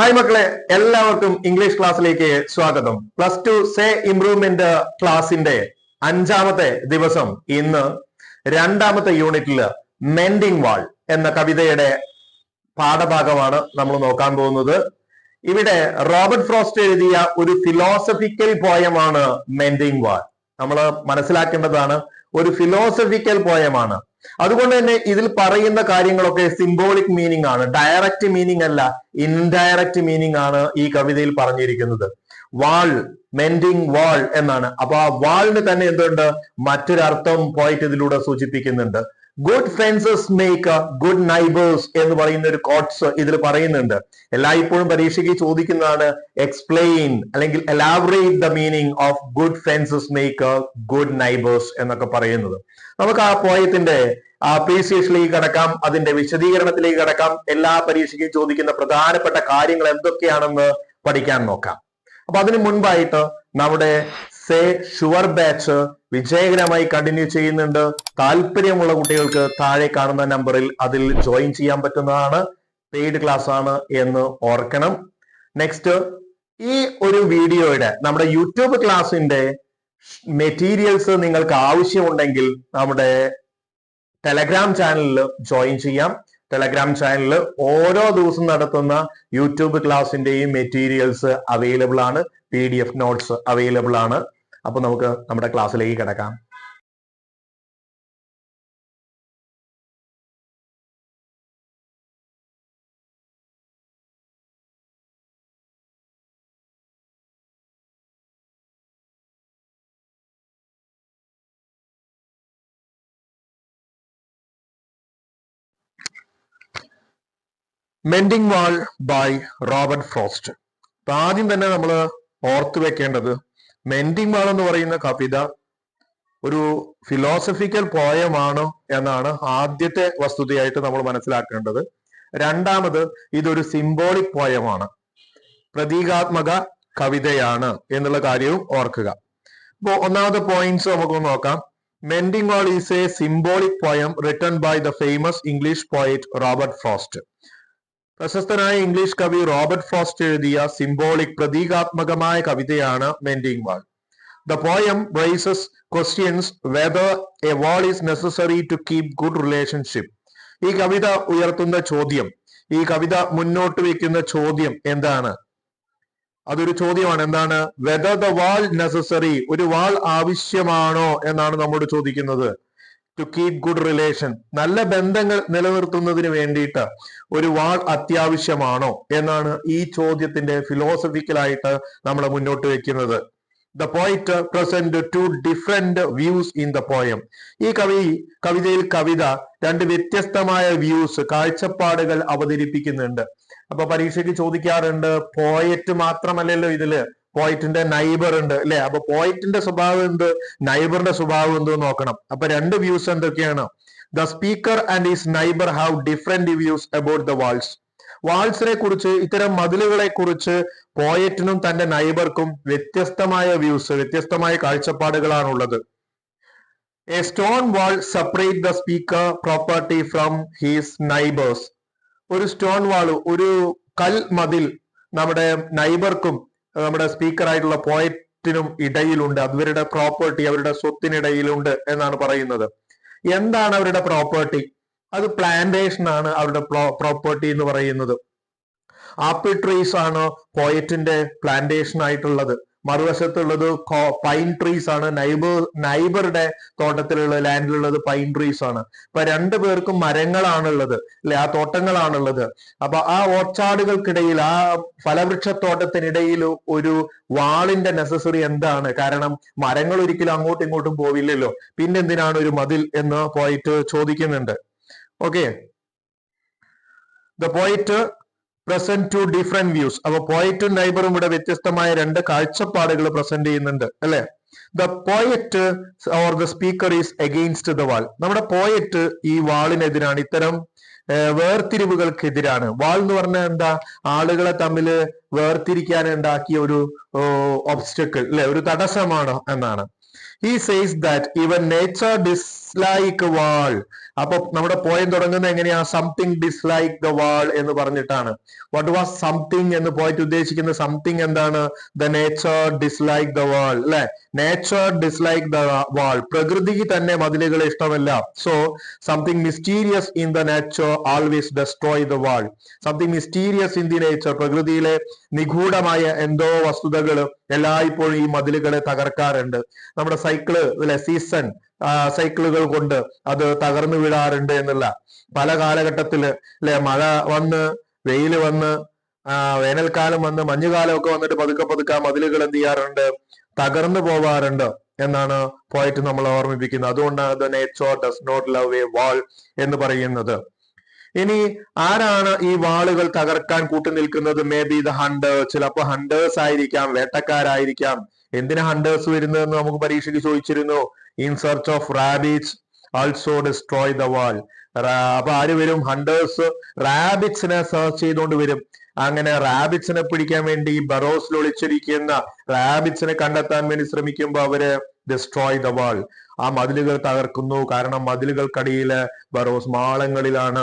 Hi മക്കളെ. എല്ലാവർക്കും English ക്ലാസ്സിലേക്ക് സ്വാഗതം. പ്ലസ് ടു സേ ഇംപ്രൂവ്മെന്റ് ക്ലാസിന്റെ അഞ്ചാമത്തെ ദിവസം ഇന്ന് രണ്ടാമത്തെ യൂണിറ്റിൽ മെൻഡിങ് വാൾ എന്ന കവിതയുടെ പാഠഭാഗമാണ് നമ്മൾ നോക്കാൻ പോകുന്നത്. ഇവിടെ റോബർട്ട് ഫ്രോസ്റ്റ് എഴുതിയ ഒരു ഫിലോസഫിക്കൽ പോയമാണ് മെൻഡിങ് വാൾ നമ്മൾ മനസ്സിലാക്കേണ്ടതാണ് ഒരു ഫിലോസഫിക്കൽ പോയമാണ് അതുകൊണ്ട് തന്നെ ഇതിൽ പറയുന്ന കാര്യങ്ങളൊക്കെ സിംബോളിക് മീനിങ് ആണ്. ഡയറക്റ്റ് മീനിങ് അല്ല ഇൻഡയറക്റ്റ് മീനിങ് ആണ് ഈ കവിതയിൽ പറഞ്ഞിരിക്കുന്നത്. വാൾ മെൻഡിങ് വാൾ എന്നാണ്. അപ്പൊ ആ വാളിന് തന്നെ എന്തുണ്ട്? മറ്റൊരർത്ഥം പോയിട്ട് ഇതിലൂടെ സൂചിപ്പിക്കുന്നുണ്ട്. Good fences make good neighbours എന്ന് പറയുന്ന ഒരു കോട്ട്സ് ഇതിൽ പറയുന്നുണ്ട്. എല്ലായ്പ്പോഴും പരീക്ഷയ്ക്ക് ചോദിക്കുന്നതാണ് എക്സ്പ്ലെയിൻ അല്ലെങ്കിൽ elaborate the meaning of good fences make good neighbours എന്നൊക്കെ പറയുന്നത്. നമുക്ക് ആ പോയത്തിന്റെ അപ്രീസിയേഷനിലേക്ക് കടക്കാം അതിന്റെ വിശദീകരണത്തിലേക്ക് കടക്കാം എല്ലാ പരീക്ഷയ്ക്കും ചോദിക്കുന്ന പ്രധാനപ്പെട്ട കാര്യങ്ങൾ എന്തൊക്കെയാണെന്ന് പഠിക്കാൻ നോക്കാം. അപ്പൊ അതിനു മുൻപായിട്ട് നമ്മുടെ സേ ഷുവർ ബാച്ച് വിജയകരമായി കണ്ടിന്യൂ ചെയ്യുന്നുണ്ട്. താല്പര്യമുള്ള കുട്ടികൾക്ക് താഴെ കാണുന്ന നമ്പറിൽ അതിൽ ജോയിൻ ചെയ്യാൻ പറ്റുന്നതാണ്. പെയ്ഡ് ക്ലാസ് ആണ് എന്ന് ഓർക്കണം. നെക്സ്റ്റ് ഈ ഒരു വീഡിയോയുടെ നമ്മുടെ യൂട്യൂബ് ക്ലാസിന്റെ മെറ്റീരിയൽസ് നിങ്ങൾക്ക് ആവശ്യമുണ്ടെങ്കിൽ നമ്മുടെ ടെലഗ്രാം ചാനലിൽ ജോയിൻ ചെയ്യാം. ടെലഗ്രാം ചാനലിൽ ഓരോ ദിവസം നടത്തുന്ന യൂട്യൂബ് ക്ലാസിന്റെയും മെറ്റീരിയൽസ് അവൈലബിൾ ആണ്. P D F notes available ആണ്. അപ്പൊ നമുക്ക് നമ്മുടെ ക്ലാസ്സിലേക്ക് കിടക്കാം. Mending wall by Robert Frost ആദ്യം തന്നെ നമ്മൾ ഓർത്തു വെക്കേണ്ടത് മെൻഡിങ് മാൾ എന്ന് പറയുന്ന കവിത ഒരു ഫിലോസഫിക്കൽ പോയമാണ് എന്നാണ് ആദ്യത്തെ വസ്തുതയായിട്ട് നമ്മൾ മനസ്സിലാക്കേണ്ടത്. രണ്ടാമത് ഇതൊരു സിംബോളിക് പോയമാണ് പ്രതീകാത്മക കവിതയാണ് എന്നുള്ള കാര്യവും ഓർക്കുക. അപ്പോ ഒന്നാമത്തെ പോയിന്റ്സ് നമുക്ക് നോക്കാം. Mending wall is a symbolic poem return by the famous English poet Robert Frost പ്രശസ്തനായ ഇംഗ്ലീഷ് കവി റോബർട്ട് ഫ്രോസ്റ്റ് എഴുതിയ സിംബോളിക് പ്രതീകാത്മകമായ കവിതയാണ് mending wall the poem raises questions whether a wall is necessary to keep good relationship ഈ കവിത ഉയർത്തുന്ന ചോദ്യം ഈ കവിത മുന്നോട്ട് വെക്കുന്ന ചോദ്യം എന്താണ്? അതൊരു ചോദ്യമാണ്. എന്താണ്? വെദർ ദ വാൾ നെസസറി ഒരു വാൾ ആവശ്യമാണോ എന്നാണ് നമ്മോട് ചോദിക്കുന്നത്. ടു കീപ് ഗുഡ് റിലേഷൻ നല്ല ബന്ധങ്ങൾ നിലനിർത്തുന്നതിന് വേണ്ടിയിട്ട് ഒരു വാൾ അത്യാവശ്യമാണോ എന്നാണ് ഈ ചോദ്യത്തിന്റെ ഫിലോസഫിക്കലായിട്ട് നമ്മൾ മുന്നോട്ട് വെക്കുന്നത്. The poet present two different views in the poem ഈ കവി കവിതയിൽ കവിത രണ്ട് വ്യത്യസ്തമായ വ്യൂസ് കാഴ്ചപ്പാടുകൾ അവതരിപ്പിക്കുന്നുണ്ട്. അപ്പൊ പരീക്ഷയ്ക്ക് ചോദിക്കാറുണ്ട് പോയറ്റ് മാത്രമല്ലല്ലോ ഇതിൽ. പോയിറ്റിന്റെ നൈബർ ഉണ്ട് അല്ലെ? അപ്പൊ പോയിറ്റിന്റെ സ്വഭാവം എന്ത്? നൈബറിന്റെ സ്വഭാവം എന്ത് നോക്കണം. അപ്പൊ രണ്ട് വ്യൂസ് എന്തൊക്കെയാണ്? The speaker and his neighbour have different views about the walls വാൾസിനെ കുറിച്ച് ഇത്തരം മതിലുകളെ കുറിച്ച് പോയറ്റിനും തന്റെ നൈബർക്കും വ്യത്യസ്തമായ വ്യൂസ് വ്യത്യസ്തമായ കാഴ്ചപ്പാടുകളാണുള്ളത്. A stone wall separate the speaker property from his neighbours ഒരു സ്റ്റോൺ വാൾ ഒരു കൽ മതിൽ നമ്മുടെ നൈബർക്കും നമ്മുടെ സ്പീക്കറായിട്ടുള്ള പോയറ്റിനും ഇടയിലുണ്ട്. അവരുടെ പ്രോപ്പർട്ടി അവരുടെ സ്വത്തിനിടയിലുണ്ട് എന്നാണ് പറയുന്നത്. എന്താണ് അവരുടെ പ്രോപ്പർട്ടി അത് പ്ലാന്റേഷൻ ആണ് അവരുടെ പ്രോപ്പർട്ടി എന്ന് പറയുന്നത്. ആപ്പിൾ ട്രീസ് ആണ് പോയറ്റിന്റെ പ്ലാന്റേഷൻ ആയിട്ടുള്ളത്. മറുവശത്തുള്ളത് പൈൻ ട്രീസ് ആണ്. നൈബർ നൈബറുടെ തോട്ടത്തിലുള്ള ലാൻഡിലുള്ളത് പൈൻ ട്രീസ് ആണ്. അപ്പൊ രണ്ടു പേർക്കും മരങ്ങളാണുള്ളത്. അല്ലെ? ആ തോട്ടങ്ങളാണുള്ളത്. അപ്പൊ ആ ഓർച്ചാടുകൾക്കിടയിൽ ആ ഫലവൃക്ഷത്തോട്ടത്തിനിടയിൽ ഒരു വാളിന്റെ നെസസറി എന്താണ്? കാരണം മരങ്ങൾ ഒരിക്കലും അങ്ങോട്ടും ഇങ്ങോട്ടും പോവില്ലല്ലോ. പിന്നെന്തിനാണ് ഒരു മതിൽ എന്ന് പോയിട്ട് ചോദിക്കുന്നുണ്ട്. Okay the poet present two different views അപ്പൊ പോയറ്റും നൈബറും ഇവിടെ വ്യത്യസ്തമായ രണ്ട് കാഴ്ചപ്പാടുകൾ പ്രസന്റ് ചെയ്യുന്നുണ്ട് അല്ലെ? The poet or the speaker is against the wall നമ്മുടെ പോയറ്റ് ഈ വാളിനെതിരാണ്. ഇത്തരം വേർതിരിവുകൾക്കെതിരാണ്. വാൾ എന്ന് പറഞ്ഞാൽ എന്താ? ആളുകളെ തമ്മിൽ വേർതിരിക്കാൻ ഉണ്ടാക്കിയ ഒരു ഒബ്സ്റ്റക്കിൾ അല്ലെ? ഒരു തടസ്സമാണ് എന്നാണ്. He says that even nature dislike wall അപ്പൊ നമ്മുടെ പോയം തുടങ്ങുന്നത് എങ്ങനെയാ? സംതിങ് ഡിസ്ലൈക്ക് ദ വാൾ എന്ന് പറഞ്ഞിട്ടാണ്. വാട്ട് വാസ് സംതിങ് എന്ന് പോയിട്ട് ഉദ്ദേശിക്കുന്ന സംതിങ് എന്താണ്? The nature dislike the wall അല്ലെ? നേച്ചർ ഡിസ്ലൈക്ക് ദ വാൾ പ്രകൃതിക്ക് തന്നെ മതിലുകൾ ഇഷ്ടമല്ല. So something mysterious in the nature always destroy the wall something mysterious in the nature പ്രകൃതിയിലെ നിഗൂഢമായ എന്തോ വസ്തുതകൾ എല്ലായ്പ്പോഴും ഈ മതിലുകളെ തകർക്കാറുണ്ട്. നമ്മുടെ സൈക്കിൾ അല്ലെ സീസൺ സൈക്കിളുകൾ കൊണ്ട് അത് തകർന്നു വീഴാറുണ്ട് എന്നുള്ള പല കാലഘട്ടത്തിൽ അല്ലെ മഴ വന്ന് വെയിൽ വന്ന് വേനൽക്കാലം വന്ന് മഞ്ഞുകാലം ഒക്കെ വന്നിട്ട് പതുക്കെ പതുക്കെ മതിലുകൾ എന്ത് ചെയ്യാറുണ്ട്? തകർന്നു പോവാറുണ്ട് എന്നാണ് പോയിട്ട് നമ്മൾ ഓർമ്മിപ്പിക്കുന്നത്. അതുകൊണ്ടാണ് the nature does not love a wall എന്ന് പറയുന്നത്. ഇനി ആരാണ് ഈ വാളുകൾ തകർക്കാൻ കൂട്ടുനിൽക്കുന്നത്? മേ ബി ദ ഹണ്ടേഴ്സ് ചിലപ്പോ ഹണ്ടേഴ്സ് ആയിരിക്കാം വേട്ടക്കാരായിരിക്കാം. എന്തിനാ ഹണ്ടേഴ്സ് വരുന്നതെന്ന് നമുക്ക് പരീക്ഷയ്ക്ക് ചോദിച്ചിരുന്നു. In search of rabbits also destroy the wall അപ്പൊ ആര് വരും? ഹണ്ടേഴ്സ് റാബിറ്റ്സിനെ സെർച്ച് ചെയ്തുകൊണ്ട് വരും. അങ്ങനെ റാബിറ്റ്സിനെ പിടിക്കാൻ വേണ്ടി ബറോസിൽ ഒളിച്ചിരിക്കുന്ന റാബിറ്റ്സിനെ കണ്ടെത്താൻ വേണ്ടി ശ്രമിക്കുമ്പോൾ അവർ ഡിസ്ട്രോയ് ദ വാൾ ആ മതിലുകൾ തകർക്കുന്നു. കാരണം മതിലുകൾക്കടിയിലെ ബറോസ് മാളങ്ങളിലാണ്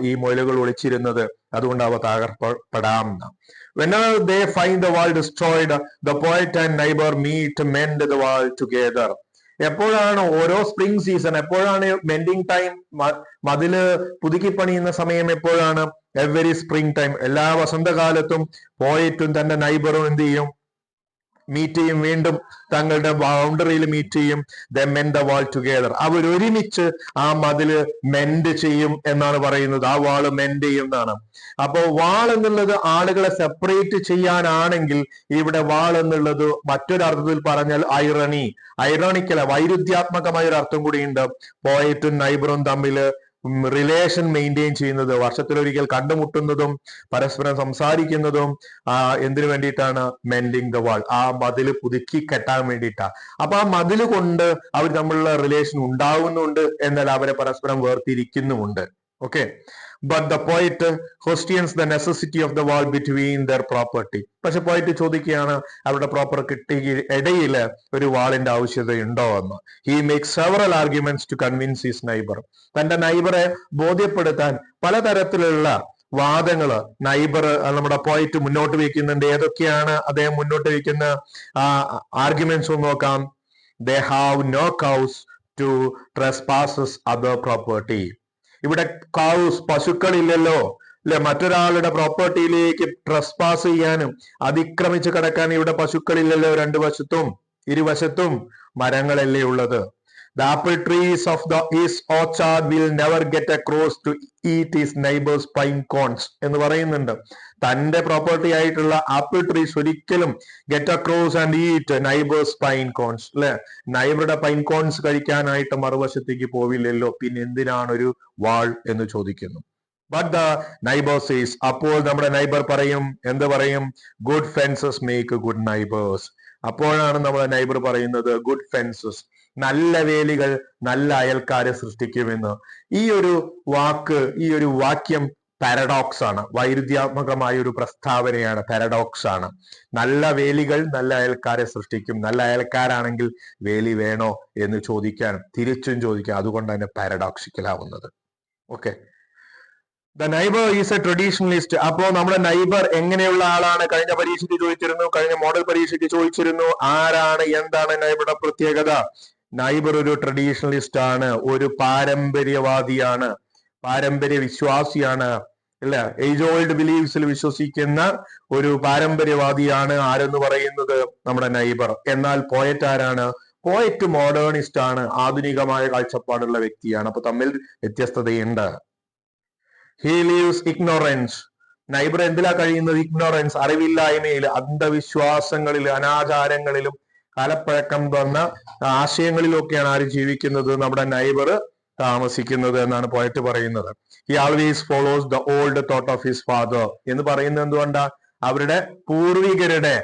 ഈ മുയലുകൾ ഒളിച്ചിരുന്നത്. അതുകൊണ്ട് അവ തകർപ്പെടാം Whenever they find the world destroyed, the poet and neighbor meet to mend the world together. എപ്പോഴാണ് ഓരോ സ്പ്രിംഗ് സീസൺ എപ്പോഴാണ് മെൻഡിങ് ടൈം മതിൽ പുതുക്കി പണിയുന്ന സമയം എപ്പോഴാണ്? എവരി സ്പ്രിംഗ് ടൈം എല്ലാ വസന്തകാലത്തും പോയിട്ടും തന്റെ നൈബറും എന്ത് ചെയ്യും? മീറ്റ് ചെയ്യും വീണ്ടും തങ്ങളുടെ ബൗണ്ടറിയിൽ മീറ്റ് ചെയ്യും the men the wall together അവർ ഒരുമിച്ച് ആ മതിൽ മെൻഡ് ചെയ്യും എന്നാണ് പറയുന്നത്. ആ വാൾ മെൻഡ് ചെയ്യും എന്നാണ്. അപ്പോ വാൾ എന്നുള്ളത് ആളുകളെ സെപ്പറേറ്റ് ചെയ്യാനാണെങ്കിൽ ഇവിടെ വാൾ എന്നുള്ളത് മറ്റൊരർത്ഥത്തിൽ പറഞ്ഞാൽ ഐറണി ഐറോണിക്കല വൈരുദ്ധ്യാത്മകമായ ഒരു അർത്ഥം കൂടിയുണ്ട്. പോയറ്റും നൈബറും തമ്മിൽ റിലേഷൻ മെയിന്റെയിൻ ചെയ്യുന്നത് വർഷത്തിലൊരിക്കൽ കണ്ടുമുട്ടുന്നതും പരസ്പരം സംസാരിക്കുന്നതും എന്തിനു വേണ്ടിയിട്ടാണ്? മെൻഡിങ് ദ വാൾ ആ മതിൽ പുതുക്കി കെട്ടാൻ വേണ്ടിയിട്ടാണ് അപ്പൊ ആ മതിൽ കൊണ്ട് അവർ തമ്മിലുള്ള റിലേഷൻ ഉണ്ടാവുന്നുണ്ട് എന്നാൽ അവരെ പരസ്പരം വേർതിരിക്കുന്നുമുണ്ട്. Okay but the poet questions the necessity of the wall between their property പക്ഷെ പോയിറ്റ് ചോദിക്കുകയാണ് അവരുടെ പ്രോപ്പർ കിട്ടി ഇടയിൽ ഒരു വാളിന്റെ ആവശ്യതയുണ്ടോ എന്ന്? He make several arguments to convince his neighbour തന്റെ നൈബറെ ബോധ്യപ്പെടുത്താൻ പലതരത്തിലുള്ള വാദങ്ങൾ നൈബർ നമ്മുടെ പോയിറ്റ് മുന്നോട്ട് വയ്ക്കുന്നുണ്ട്. ഏതൊക്കെയാണ് അദ്ദേഹം മുന്നോട്ട് വയ്ക്കുന്ന ആർഗ്യുമെന്റ്സ് നോക്കാം. They have no cows to trespasses other property ഇവിടെ കൗസ് പശുക്കളില്ലല്ലോ. അല്ലെ മറ്റൊരാളുടെ പ്രോപ്പർട്ടിയിലേക്ക് ട്രസ് പാസ് ചെയ്യാനും അതിക്രമിച്ച് കിടക്കാൻ ഇവിടെ പശുക്കളില്ലല്ലോ രണ്ടു വശത്തും ഇരുവശത്തും മരങ്ങളല്ലേ ഉള്ളത്. The apple trees of the his orchard will never get across to eat his neighbours pine cones എന്ന് പറയുന്നുണ്ട്. തന്റെ പ്രോപ്പർട്ടി ആയിട്ടുള്ള ആപ്പിൾ ട്രീസ് ഒരിക്കലും get across and eat neighbours pine cones അല്ലെ നൈബറുടെ പൈൻ കോൺസ് കഴിക്കാനായിട്ട് മറുവശത്തേക്ക് പോവില്ലല്ലോ. പിന്നെ എന്തിനാണ് ഒരു വാൾ എന്ന് ചോദിക്കുന്നു. ബട്ട് ദ നൈബർ സേസ് അപ്പോൾ നമ്മുടെ നൈബർ പറയും എന്ത് പറയും? Good fences make good neighbours അപ്പോഴാണ് നമ്മുടെ നൈബർ പറയുന്നത് ഗുഡ് ഫെൻസസ് നല്ല വേലികൾ നല്ല അയൽക്കാരെ സൃഷ്ടിക്കുമെന്ന്. ഈ ഒരു വാക്ക് ഈ ഒരു വാക്യം പാരഡോക്സ് ആണ്. വൈരുദ്ധ്യാത്മകമായ ഒരു പ്രസ്താവനയാണ് പാരഡോക്സ് ആണ്. നല്ല വേലികൾ നല്ല അയൽക്കാരെ സൃഷ്ടിക്കും. നല്ല അയൽക്കാരാണെങ്കിൽ വേലി വേണോ എന്ന് ചോദിക്കാൻ തിരിച്ചും ചോദിക്കാം പാരഡോക്സിക്കൽ ആവുന്നത്. Okay the neighbour is a traditionalist അപ്പോ നമ്മുടെ നൈബർ എങ്ങനെയുള്ള ആളാണ്? കഴിഞ്ഞ പരീക്ഷയ്ക്ക് ചോദിച്ചിരുന്നു കഴിഞ്ഞ മോഡൽ പരീക്ഷയ്ക്ക് ചോദിച്ചിരുന്നു. ആരാണ് എന്താണ് നൈബറുടെ പ്രത്യേകത? നൈബർ ഒരു ട്രഡീഷണലിസ്റ്റ് ആണ്. ഒരു പാരമ്പര്യവാദിയാണ്. പാരമ്പര്യ വിശ്വാസിയാണ് അല്ല ഏജ് ഓൾഡ് ബിലീവ്സിൽ വിശ്വസിക്കുന്ന ഒരു പാരമ്പര്യവാദിയാണ് ആരെന്ന് പറയുന്നത് നമ്മുടെ നൈബർ എന്നാൽ പോയറ്റ് ആരാണ്? പോയറ്റ് മോഡേണിസ്റ്റ് ആണ് ആധുനികമായ കാഴ്ചപ്പാടുള്ള വ്യക്തിയാണ്. അപ്പൊ തമ്മിൽ വ്യത്യസ്തതയുണ്ട്. ഹി ലീവ്സ് ഇഗ്നോറൻസ് നൈബർ എന്തിലാ കഴിയുന്നത്? ഇഗ്നോറൻസ് അറിവില്ലായ്മയിൽ അന്ധവിശ്വാസങ്ങളിൽ അനാചാരങ്ങളിലും കാലപ്പഴക്കം തന്ന ആശയങ്ങളിലൊക്കെയാണ് ആര് ജീവിക്കുന്നത്? നമ്മുടെ നൈബർ താമസിക്കുന്നത് എന്നാണ് പോയറ്റ് പറയുന്നത്. He always follows the old thought of his father എന്ന് പറയുന്നത് എന്തുകൊണ്ടാ? അവരുടെ പൂർവികരുടെ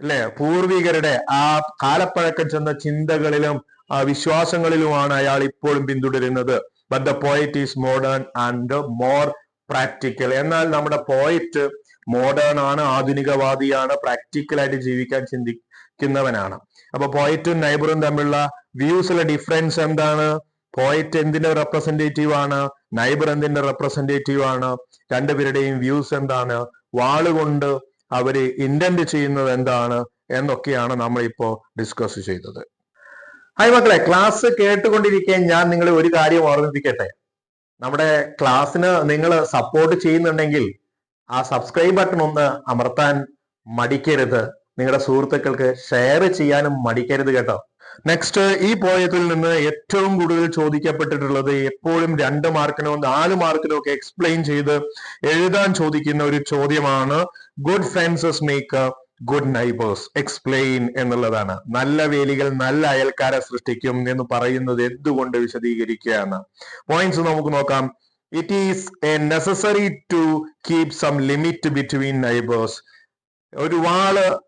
അല്ലെ? പൂർവികരുടെ ആ കാലപ്പഴക്കം ചെന്ന ചിന്തകളിലും വിശ്വാസങ്ങളിലുമാണ് അയാൾ ഇപ്പോഴും പിന്തുടരുന്നത്. But the poet is modern and more practical എന്നാൽ നമ്മുടെ പോയിറ്റ് മോഡേൺ ആണ് ആധുനികവാദിയാണ് പ്രാക്ടിക്കൽ ആയിട്ട് ജീവിക്കാൻ ചിന്തിക്കുന്നവനാണ്. അപ്പൊ പോയറ്റും നൈബറും തമ്മിലുള്ള വ്യൂസിലെ ഡിഫറൻസ് എന്താണ്? പോയറ്റ് എന്തിന്റെ റെപ്രസെന്റേറ്റീവ് ആണ്? നൈബർ എന്തിന്റെ റെപ്രസെന്റേറ്റീവ് ആണ്? രണ്ടുപേരുടെയും വ്യൂസ് എന്താണ്? വാളുകൊണ്ട് അവർ ഇന്റന്റ് ചെയ്യുന്നത് എന്താണ്? എന്നൊക്കെയാണ് നമ്മൾ ഇപ്പോ ഡിസ്കസ് ചെയ്തത്. ഹായ് മക്കളെ ക്ലാസ് കേട്ടുകൊണ്ടിരിക്കാൻ ഞാൻ നിങ്ങളെ ഒരു കാര്യം ഓർമ്മിപ്പിക്കട്ടെ. നമ്മുടെ ക്ലാസ്സിന് നിങ്ങൾ സപ്പോർട്ട് ചെയ്യുന്നുണ്ടെങ്കിൽ ആ സബ്സ്ക്രൈബ് ബട്ടൺ ഒന്ന് അമർത്താൻ മടിക്കരുത്. നിങ്ങളുടെ സുഹൃത്തുക്കൾക്ക് ഷെയർ ചെയ്യാനും മടിക്കരുത് കേട്ടോ. നെക്സ്റ്റ് ഈ പോയത്തിൽ നിന്ന് ഏറ്റവും കൂടുതൽ ചോദിക്കപ്പെട്ടിട്ടുള്ളത് എപ്പോഴും രണ്ട് മാർക്കിനോ നാല് മാർക്കിനോ ഒക്കെ എക്സ്പ്ലെയിൻ ചെയ്ത് എഴുതാൻ ചോദിക്കുന്ന ഒരു ചോദ്യമാണ്. Good fences make good neighbours explain എന്നുള്ളതാണ്. നല്ല വേലികൾ നല്ല അയൽക്കാരെ സൃഷ്ടിക്കും എന്ന് പറയുന്നത് എന്തുകൊണ്ട് വിശദീകരിക്കുകയാണ്? പോയിന്റ്സ് നമുക്ക് നോക്കാം. It is a necessary to keep some limit between neighbours ഒരു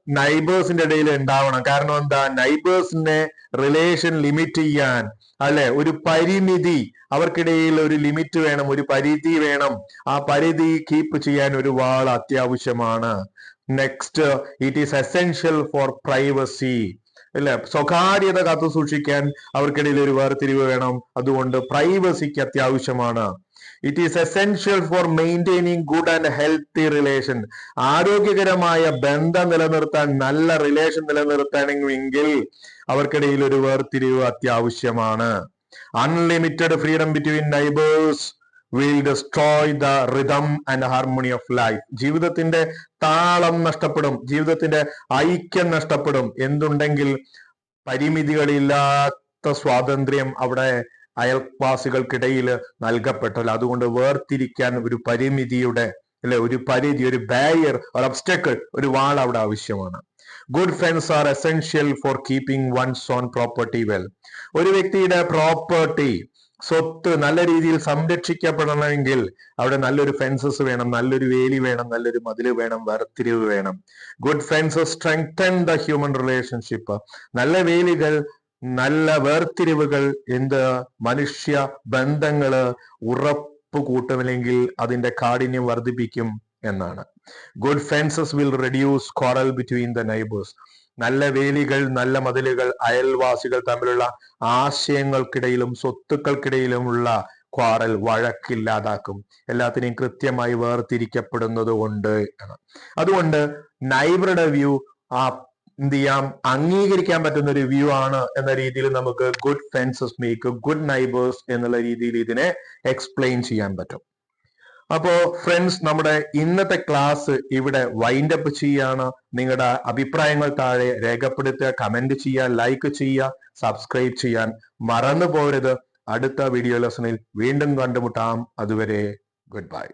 നൈബേഴ്സിന്റെ ഇടയിൽ ഉണ്ടാവണം. കാരണം എന്താ? നൈബേഴ്സിനെ റിലേഷൻ ലിമിറ്റ് ചെയ്യാൻ അല്ലെ? ഒരു പരിമിതി അവർക്കിടയിൽ ഒരു ലിമിറ്റ് വേണം ഒരു പരിധി വേണം. ആ പരിധി കീപ്പ് ചെയ്യാൻ ഒരു വാൾ അത്യാവശ്യമാണ്. Next it is essential for privacy അല്ലെ? സ്വകാര്യത കാത്തു സൂക്ഷിക്കാൻ അവർക്കിടയിൽ ഒരു വേർതിരിവ് വേണം. അതുകൊണ്ട് പ്രൈവസിക്ക് അത്യാവശ്യമാണ്. It is essential for maintaining good and healthy relation ആരോഗ്യകരമായ ബന്ധം നിലനിർത്താൻ നല്ല റിലേഷൻ നിലനിർത്തണമെങ്കിൽ അവർക്കിടയിൽ ഒരു വേർതിരിവ് അത്യാവശ്യമാണ്. Unlimited freedom between neighbours will destroy the rhythm and harmony of life ജീവിതത്തിന്റെ താളം നഷ്ടപ്പെടും ജീവിതത്തിന്റെ ഐക്യം നഷ്ടപ്പെടും. എന്തുണ്ടെങ്കിൽ പരിമിതികളില്ലാത്ത സ്വാതന്ത്ര്യം അവിടെ അയൽവാസികൾക്കിടയിൽ നൽകപ്പെട്ടല്ലോ. അതുകൊണ്ട് വേർതിരിക്കാൻ ഒരു പരിമിതിയുടെ അല്ലെ ഒരു പരിധി ഒരു ബാരിയർ ഒരു ഒബ്സ്റ്റക്കിൾ ഒരു വാൾ അവിടെ ആവശ്യമാണ്. Good fences are essential for keeping one's own property well ഒരു വ്യക്തിയുടെ പ്രോപ്പർട്ടി സ്വത്ത് നല്ല രീതിയിൽ സംരക്ഷിക്കപ്പെടണമെങ്കിൽ അവിടെ നല്ലൊരു ഫെൻസസ് വേണം നല്ലൊരു വേലി വേണം നല്ലൊരു മതിൽ വേണം വേർതിരിവ് വേണം. Good fences strengthen the human relationship നല്ല വേലികൾ നല്ല വേർതിരിവുകൾ എന്ത് മനുഷ്യ ബന്ധങ്ങൾ ഉറപ്പ് കൂട്ടുമില്ലെങ്കിൽ അതിന്റെ കാഠിന്യം വർദ്ധിപ്പിക്കും എന്നാണ്. Good fences will reduce quarrel between the neighbours നല്ല വേലികൾ നല്ല മതിലുകൾ അയൽവാസികൾ തമ്മിലുള്ള ആശയങ്ങൾക്കിടയിലും സ്വത്തുക്കൾക്കിടയിലുമുള്ള ക്വാറൽ വഴക്കില്ലാതാക്കും. എല്ലാത്തിനെയും കൃത്യമായി വേർതിരിക്കപ്പെടുന്നത് കൊണ്ട് അതുകൊണ്ട് നൈബറുടെ വ്യൂ ആ എന്ത് ചെയ്യാം? അംഗീകരിക്കാൻ പറ്റുന്ന ഒരു വ്യൂ ആണ് എന്ന രീതിയിൽ നമുക്ക് good fences make good neighbours എന്നുള്ള രീതിയിൽ ഇതിനെ എക്സ്പ്ലെയിൻ ചെയ്യാൻ പറ്റും. അപ്പോ ഫ്രണ്ട്സ് നമ്മുടെ ഇന്നത്തെ ക്ലാസ് ഇവിടെ വൈൻഡ് അപ്പ് ചെയ്യാണ്. നിങ്ങളുടെ അഭിപ്രായങ്ങൾ താഴെ രേഖപ്പെടുത്തുക കമന്റ് ചെയ്യുക ലൈക്ക് ചെയ്യുക സബ്സ്ക്രൈബ് ചെയ്യാൻ മറന്നു പോരുത് അടുത്ത വീഡിയോ ലെസണിൽ വീണ്ടും കണ്ടുമുട്ടാം. അതുവരെ ഗുഡ് ബൈ